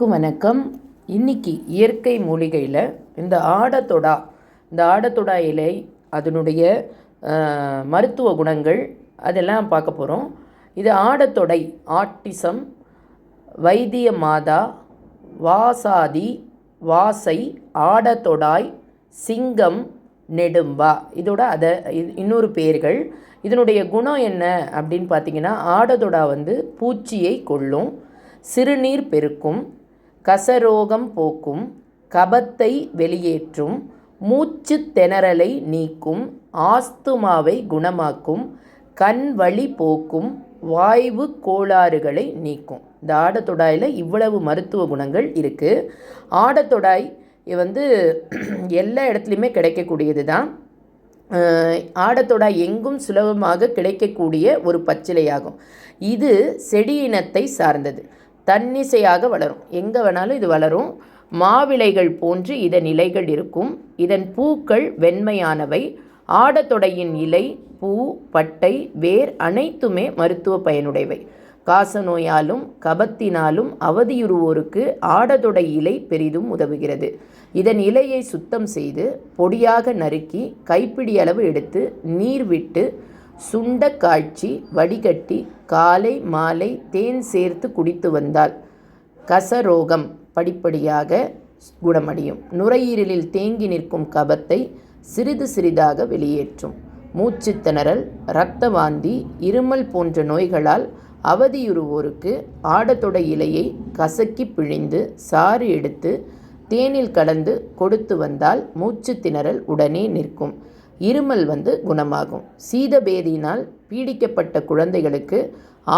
அனைவருக்கும் வணக்கம். இன்னைக்கு இயற்கை மூலிகையில் இந்த ஆடத்தொடா இந்த ஆடத்தொடா இலை அதனுடைய மருத்துவ குணங்கள் அதெல்லாம் பார்க்க போகிறோம் இது ஆடத்தொடை ஆட்டிசம் வைத்திய மாதா வாசாதி வாசை ஆடத்தொடாய் சிங்கம் நெடும்பா. இதோட அதை இன்னொரு பேர்கள். இதனுடைய குணம் என்ன அப்படின்னு பார்த்தீங்கன்னா ஆடதொடா வந்து பூச்சியை கொள்ளும் சிறுநீர் பெருக்கும் கசரோகம் போக்கும் கபத்தை வெளியேற்றும் மூச்சு திணறலை நீக்கும் ஆஸ்துமாவை குணமாக்கும் கண் வழி போக்கும் வாய்வு கோளாறுகளை நீக்கும். இந்த ஆடத்தொடாயில் இவ்வளவு மருத்துவ குணங்கள் இருக்குது ஆடத்தொடாய் வந்து எல்லா இடத்துலையுமே கிடைக்கக்கூடியது தான் ஆடத்தொடாய் எங்கும் சுலபமாக கிடைக்கக்கூடிய ஒரு பச்சிலையாகும். இது செடி இனத்தை சார்ந்தது. தன்னிசையாக வளரும். எங்கே வேணாலும் இது வளரும். மாவிளைகள் போன்று இதன் இலைகள் இருக்கும். இதன் பூக்கள் வெண்மையானவை. ஆடத்தொடையின் இலை பூ பட்டை வேர் அனைத்துமே மருத்துவ பயனுடையவை. காசநோயாலும் கபத்தினாலும் அவதியுறுவோருக்கு ஆடதொடை இலை பெரிதும் உதவுகிறது. இதன் இலையை சுத்தம் செய்து பொடியாக நறுக்கி கைப்பிடி அளவு எடுத்து நீர் விட்டு சுண்ட காய்ச்சி வடிகட்டி காலை மாலை தேன் சேர்த்து குடித்து வந்தால் கசரோகம் படிப்படியாக குணமடையும். நுரையீரலில் தேங்கி நிற்கும் கபத்தை சிறிது சிறிதாக வெளியேற்றும். மூச்சுத்திணறல் இரத்த வாந்தி இருமல் போன்ற நோய்களால் அவதியுறுவோருக்கு ஆடத்தொடை இலையை கசக்கி பிழிந்து சாறு எடுத்து தேனில் கலந்து கொடுத்து வந்தால் மூச்சு திணறல் உடனே நிற்கும். இருமல் வந்து குணமாகும். சீதபேதியினால் பீடிக்கப்பட்ட குழந்தைகளுக்கு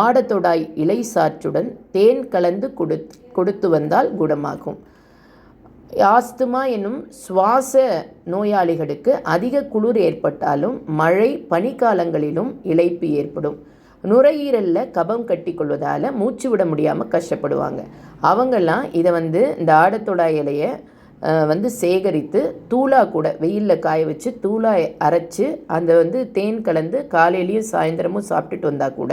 ஆடத்தொடாய் இலை சாற்றுடன் தேன் கலந்து கொடு கொடுத்து வந்தால் குணமாகும். ஆஸ்துமா என்னும் சுவாச நோயாளிகளுக்கு அதிக குளிர் ஏற்பட்டாலும் மழை பனிக்காலங்களிலும் இழைப்பு ஏற்படும். நுரையீரலில் கபம் கட்டி கொள்வதால் மூச்சு விட முடியாமல் கஷ்டப்படுவாங்க. அவங்கெல்லாம் இதை வந்து இந்த ஆடத்தொடாய் இலையை வந்து சேகரித்து தூளா கூட வெயிலில் காய வச்சு தூளா அரைச்சி அந்த வந்து தேன் கலந்து காலையிலையும் சாயந்தரமும் சாப்பிட்டுட்டு வந்தால் கூட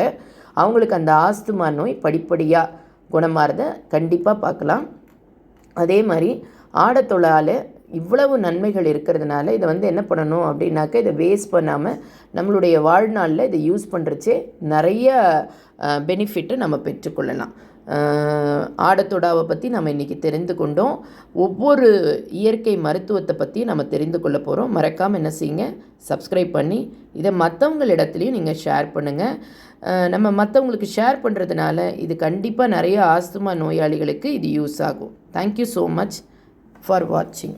அவங்களுக்கு அந்த ஆஸ்துமா நோய் படிப்படியாக குணமாறத கண்டிப்பாக பார்க்கலாம். அதே மாதிரி ஆடத்தொழால் இவ்வளவு நன்மைகள் இருக்கிறதுனால இதை வந்து என்ன பண்ணணும் அப்படின்னாக்க இதை வேஸ்ட் பண்ணாமல் நம்மளுடைய வாழ்நாளில் இதை யூஸ் பண்ணுறச்சே நிறைய பெனிஃபிட்டை நம்ம பெற்றுக்கொள்ளலாம். ஆடத்தொடாவை பற்றி நம்ம இன்றைக்கி தெரிந்து கொண்டோம். ஒவ்வொரு இயற்கை மருத்துவத்தை பற்றி நம்ம தெரிந்து கொள்ள போகிறோம் மறக்காமல் என்ன செய்யுங்க? சப்ஸ்கிரைப் பண்ணி இதை மற்றவங்களிடத்துலையும் நீங்கள் ஷேர் பண்ணுங்கள் நம்ம மற்றவங்களுக்கு ஷேர் பண்ணுறதுனால இது கண்டிப்பாக நிறைய ஆஸ்துமா நோயாளிகளுக்கு இது யூஸ் ஆகும். தேங்க்யூ ஸோ மச் ஃபார் வாட்சிங்